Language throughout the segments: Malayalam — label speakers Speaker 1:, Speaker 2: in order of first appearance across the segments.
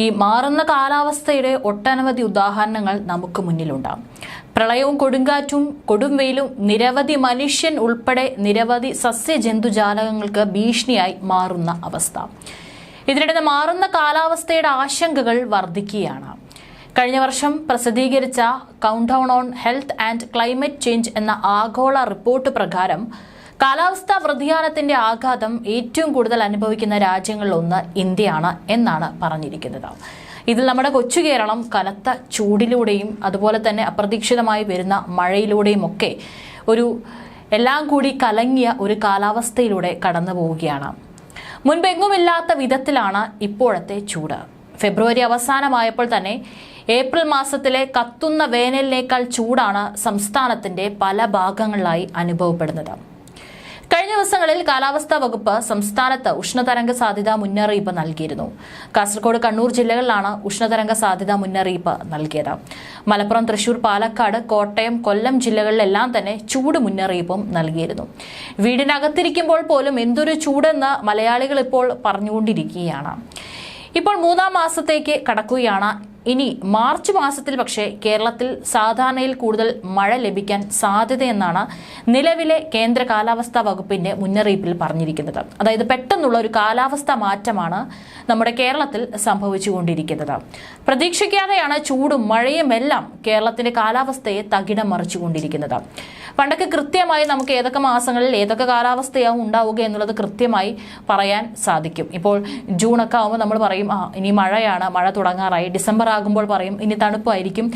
Speaker 1: ഈ മാറുന്ന കാലാവസ്ഥയുടെ ഒട്ടനവധി ഉദാഹരണങ്ങൾ നമുക്ക് മുന്നിലുണ്ടാകും പ്രളയവും കൊടുങ്കാറ്റും കൊടും വെയിലും നിരവധി മനുഷ്യൻ ഉൾപ്പെടെ നിരവധി സസ്യജന്തുജാലകങ്ങൾക്ക് ഭീഷണിയായി മാറുന്ന അവസ്ഥ ഇതിനിടെ മാറുന്ന കാലാവസ്ഥയുടെ ആശങ്കകൾ വർദ്ധിക്കുകയാണ് കഴിഞ്ഞ വർഷം പ്രസിദ്ധീകരിച്ച count on health and climate change എന്ന ആഗോള റിപ്പോർട്ട് പ്രകാരം കാലാവസ്ഥാ വ്യതിയാനത്തിന്റെ ആഘാതം ഏറ്റവും കൂടുതൽ അനുഭവിക്കുന്ന രാജ്യങ്ങളിലൊന്ന് ഇന്ത്യയാണ് എന്നാണ് പറഞ്ഞിരിക്കുന്നത് ഇതിൽ നമ്മുടെ കൊച്ചു കേരളം കനത്ത ചൂടിലൂടെയും അതുപോലെ തന്നെ അപ്രതീക്ഷിതമായി വരുന്ന മഴയിലൂടെയും ഒക്കെ ഒരു എല്ലാം കൂടി കലങ്ങിയ ഒരു കാലാവസ്ഥയിലൂടെ കടന്നു പോവുകയാണ് മുൻപെങ്ങുമില്ലാത്ത വിധത്തിലാണ് ഇപ്പോഴത്തെ ചൂട് ഫെബ്രുവരി അവസാനമായപ്പോൾ തന്നെ ഏപ്രിൽ മാസത്തിലെ കത്തുന്ന വേനലിനേക്കാൾ ചൂടാണ് സംസ്ഥാനത്തിന്റെ പല ഭാഗങ്ങളിലായി അനുഭവപ്പെടുന്നത് കഴിഞ്ഞ ദിവസങ്ങളിൽ കാലാവസ്ഥാ വകുപ്പ് സംസ്ഥാനത്ത് ഉഷ്ണതരംഗ സാധ്യതാ മുന്നറിയിപ്പ് നൽകിയിരുന്നു കാസർഗോഡ് കണ്ണൂർ ജില്ലകളിലാണ് ഉഷ്ണതരംഗ സാധ്യതാ മുന്നറിയിപ്പ് നൽകിയത് മലപ്പുറം തൃശൂർ പാലക്കാട് കോട്ടയം കൊല്ലം ജില്ലകളിലെല്ലാം തന്നെ ചൂട് മുന്നറിയിപ്പും നൽകിയിരുന്നു വീടിനകത്തിരിക്കുമ്പോൾ പോലും എന്തൊരു ചൂടെന്ന് മലയാളികൾ ഇപ്പോൾ പറഞ്ഞുകൊണ്ടിരിക്കുകയാണ് ഇപ്പോൾ മൂന്നാം മാസത്തേക്ക് കടക്കുകയാണ് ഇനി മാർച്ച് മാസത്തിൽ പക്ഷേ കേരളത്തിൽ സാധാരണയിൽ കൂടുതൽ മഴ ലഭിക്കാൻ സാധ്യതയെന്നാണ് നിലവിലെ കേന്ദ്ര കാലാവസ്ഥാ വകുപ്പിന്റെ മുന്നറിയിപ്പിൽ പറഞ്ഞിരിക്കുന്നത് അതായത് പെട്ടെന്നുള്ള ഒരു കാലാവസ്ഥ മാറ്റമാണ് നമ്മുടെ കേരളത്തിൽ സംഭവിച്ചുകൊണ്ടിരിക്കുന്നത് പ്രതീക്ഷിക്കാതെയാണ് ചൂടും മഴയുമെല്ലാം കേരളത്തിന്റെ കാലാവസ്ഥയെ തകിടം മറിച്ചുകൊണ്ടിരിക്കുന്നത് പണ്ടൊക്കെ കൃത്യമായി നമുക്ക് ഏതൊക്കെ മാസങ്ങളിൽ ഏതൊക്കെ കാലാവസ്ഥയാവും ഉണ്ടാവുക എന്നുള്ളത് കൃത്യമായി പറയാൻ സാധിക്കും ഇപ്പോൾ ജൂൺ ഒക്കെ ആകുമ്പോൾ നമ്മൾ പറയും ആ ഇനി മഴയാണ് മഴ തുടങ്ങാറായി ഡിസംബർ ആകുമ്പോൾ പറയും ഇനി തണുപ്പായിരിക്കും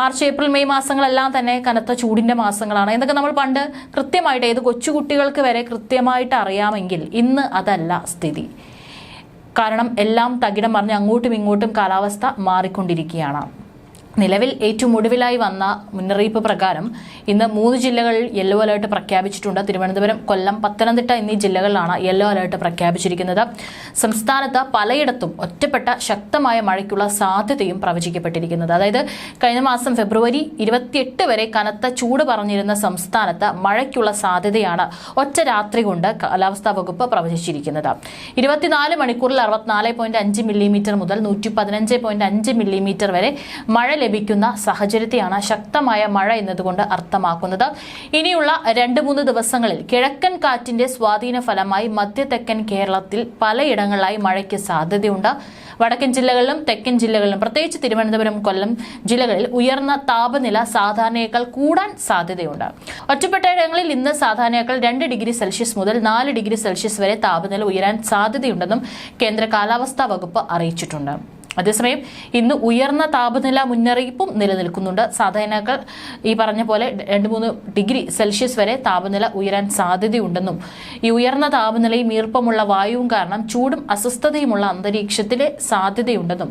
Speaker 1: മാർച്ച് ഏപ്രിൽ മെയ് മാസങ്ങളെല്ലാം തന്നെ കനത്ത ചൂടിൻ്റെ മാസങ്ങളാണ് എന്തൊക്കെ നമ്മൾ പണ്ട് കൃത്യമായിട്ട് ഏത് കൊച്ചുകുട്ടികൾക്ക് വരെ കൃത്യമായിട്ട് അറിയാമെങ്കിൽ ഇന്ന് അതല്ല സ്ഥിതി കാരണം എല്ലാം തകിടം പറഞ്ഞ് അങ്ങോട്ടും ഇങ്ങോട്ടും കാലാവസ്ഥ മാറിക്കൊണ്ടിരിക്കുകയാണ് നിലവിൽ ഏറ്റവും ഒടുവിലായി വന്ന മുന്നറിയിപ്പ് പ്രകാരം ഇന്ന് മൂന്ന് ജില്ലകളിൽ യെല്ലോ അലേർട്ട് പ്രഖ്യാപിച്ചിട്ടുണ്ട് തിരുവനന്തപുരം കൊല്ലം പത്തനംതിട്ട എന്നീ ജില്ലകളിലാണ് യെല്ലോ അലേർട്ട് പ്രഖ്യാപിച്ചിരിക്കുന്നത് സംസ്ഥാനത്ത് പലയിടത്തും ഒറ്റപ്പെട്ട ശക്തമായ മഴയ്ക്കുള്ള സാധ്യതയും പ്രവചിക്കപ്പെട്ടിരിക്കുന്നത് അതായത് കഴിഞ്ഞ മാസം ഫെബ്രുവരി ഇരുപത്തിയെട്ട് വരെ കനത്ത ചൂട് പറഞ്ഞിരുന്ന സംസ്ഥാനത്ത് മഴയ്ക്കുള്ള സാധ്യതയാണ് ഒറ്റ രാത്രി കൊണ്ട് കാലാവസ്ഥാ വകുപ്പ് പ്രവചിച്ചിരിക്കുന്നത് ഇരുപത്തിനാല് മണിക്കൂറിൽ അറുപത്തിനാല് പോയിന്റ് അഞ്ച് മില്ലിമീറ്റർ മുതൽ നൂറ്റി പതിനഞ്ച് പോയിന്റ് അഞ്ച് മില്ലിമീറ്റർ വരെ മഴ ലഭിക്കുന്ന സാഹചര്യത്തെയാണ് ശക്തമായ മഴ എന്നതുകൊണ്ട് അർത്ഥമാക്കുന്നത് ഇനിയുള്ള രണ്ട് മൂന്ന് ദിവസങ്ങളിൽ കിഴക്കൻ കാറ്റിന്റെ സ്വാധീന ഫലമായി മധ്യ തെക്കൻ കേരളത്തിൽ പലയിടങ്ങളിലായി മഴയ്ക്ക് സാധ്യതയുണ്ട് വടക്കൻ ജില്ലകളിലും തെക്കൻ ജില്ലകളിലും പ്രത്യേകിച്ച് തിരുവനന്തപുരം കൊല്ലം ജില്ലകളിൽ ഉയർന്ന താപനില സാധാരണയേക്കാൾ കൂടാൻ സാധ്യതയുണ്ട് ഒറ്റപ്പെട്ട ഇടങ്ങളിൽ ഇന്ന് സാധാരണയേക്കാൾ രണ്ട് ഡിഗ്രി സെൽഷ്യസ് മുതൽ നാല് ഡിഗ്രി സെൽഷ്യസ് വരെ താപനില ഉയരാൻ സാധ്യതയുണ്ടെന്നും കേന്ദ്ര കാലാവസ്ഥാ വകുപ്പ് അറിയിച്ചിട്ടുണ്ട് അതേസമയം ഇന്ന് ഉയർന്ന താപനില മുന്നറിയിപ്പും നിലനിൽക്കുന്നുണ്ട് സാധാരണക്കാൾ ഈ പറഞ്ഞ പോലെ രണ്ട് മൂന്ന് ഡിഗ്രി സെൽഷ്യസ് വരെ താപനില ഉയരാൻ സാധ്യതയുണ്ടെന്നും ഈ ഉയർന്ന താപനിലയും ഈർപ്പമുള്ള വായുവും കാരണം ചൂടും അസ്വസ്ഥതയുമുള്ള അന്തരീക്ഷത്തിലെ സാധ്യതയുണ്ടെന്നും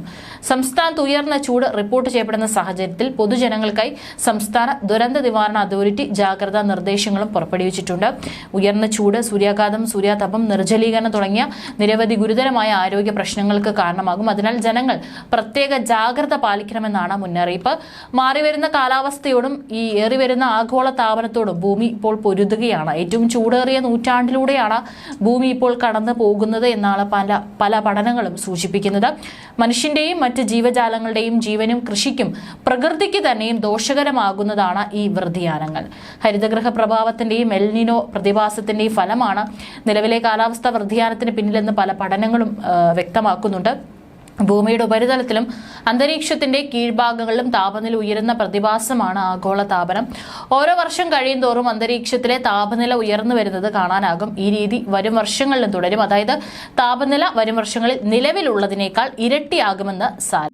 Speaker 1: സംസ്ഥാനത്ത് ഉയർന്ന ചൂട് റിപ്പോർട്ട് ചെയ്യപ്പെടുന്ന സാഹചര്യത്തിൽ പൊതുജനങ്ങൾക്കായി സംസ്ഥാന ദുരന്ത നിവാരണ അതോറിറ്റി ജാഗ്രതാ നിർദ്ദേശങ്ങളും പുറപ്പെടുവിച്ചിട്ടുണ്ട് ഉയർന്ന ചൂട് സൂര്യാഘാതം സൂര്യാതപം നിർജ്ജലീകരണം തുടങ്ങിയ നിരവധി ഗുരുതരമായ ആരോഗ്യ പ്രശ്നങ്ങൾക്ക് കാരണമാകും അതിനാൽ ജനങ്ങൾ ജനങ്ങൾ പ്രത്യേക ജാഗ്രത പാലിക്കണമെന്നാണ് മുന്നറിയിപ്പ് മാറിവരുന്ന കാലാവസ്ഥയോടും ഈ ഏറിവരുന്ന ആഗോള താപനത്തോടും ഭൂമി ഇപ്പോൾ പൊരുതുകയാണ് ഏറ്റവും ചൂടേറിയ നൂറ്റാണ്ടിലൂടെയാണ് ഭൂമി ഇപ്പോൾ കടന്നു പോകുന്നത് എന്നാണ് പല പല പഠനങ്ങളും സൂചിപ്പിക്കുന്നത് മനുഷ്യന്റെയും മറ്റ് ജീവജാലങ്ങളുടെയും ജീവനും കൃഷിക്കും പ്രകൃതിക്ക് തന്നെയും ദോഷകരമാകുന്നതാണ് ഈ വൃതിയാനങ്ങൾ ഹരിതഗൃഹ പ്രഭാവത്തിന്റെയും എൽനിനോ പ്രതിഭാസത്തിന്റെയും ഫലമാണ് നിലവിലെ കാലാവസ്ഥ വൃതിയാനത്തിന് പിന്നിലെന്ന് പല പഠനങ്ങളും വ്യക്തമാക്കുന്നുണ്ട് ഭൂമിയുടെ ഉപരിതലത്തിലും അന്തരീക്ഷത്തിന്റെ കീഴ്ഭാഗങ്ങളിലും താപനില ഉയരുന്ന പ്രതിഭാസമാണ് ആഗോള താപനം ഓരോ വർഷം തോറും അന്തരീക്ഷത്തിലെ താപനില ഉയർന്നു വരുന്നത് കാണാനാകും ഈ രീതി വരും വർഷങ്ങളിലും തുടരും അതായത് താപനില വരും വർഷങ്ങളിൽ നിലവിലുള്ളതിനേക്കാൾ ഇരട്ടിയാകുമെന്ന് സാരം